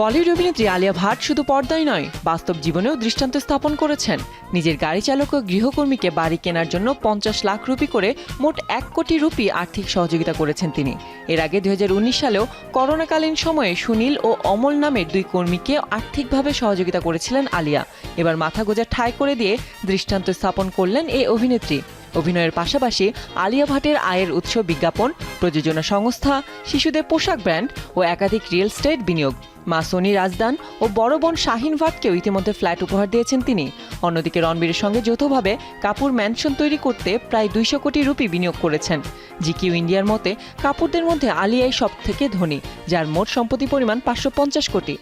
বলিউড অভিনেত্রী আলিয়া ভাট শুধু পর্দায় নয়, বাস্তব জীবনেও দৃষ্টান্ত স্থাপন করেছেন। নিজের গাড়ি চালক ও গৃহকর্মীকে বাড়ি কেনার জন্য পঞ্চাশ লাখ রুপি করে মোট এক কোটি রুপি আর্থিক সহযোগিতা করেছেন তিনি। এর আগে দুই হাজার উনিশ সালেও করোনাকালীন সময়ে সুনীল ও অমল নামের দুই কর্মীকে আর্থিকভাবে সহযোগিতা করেছিলেন আলিয়া। এবার মাথা গোজা ঠাঁই করে দিয়ে দৃষ্টান্ত স্থাপন করলেন এই অভিনেত্রী। অভিনয়ের পাশাপাশি আলিয়া ভাটের আয়ের উৎস বিজ্ঞাপন প্রযোজনা সংস্থা, শিশুদের পোশাক ব্র্যান্ড ও একাধিক রিয়েল স্টেট বিনিয়োগ। মা সোনি রাজদান ও বড় বোন শাহিন ভাটকেও ইতিমধ্যে ফ্ল্যাট উপহার দিয়েছেন তিনি। অন্যদিকে রণবীরের সঙ্গে যৌথভাবে কাপুর ম্যানশন তৈরি করতে প্রায় দুইশো কোটি রুপি বিনিয়োগ করেছেন। জিকিউ ইন্ডিয়ার মতে, কাপুরদের মধ্যে আলিয়াই সব থেকে ধনী, যার মোট সম্পত্তি পরিমাণ পাঁচশো পঞ্চাশ কোটি।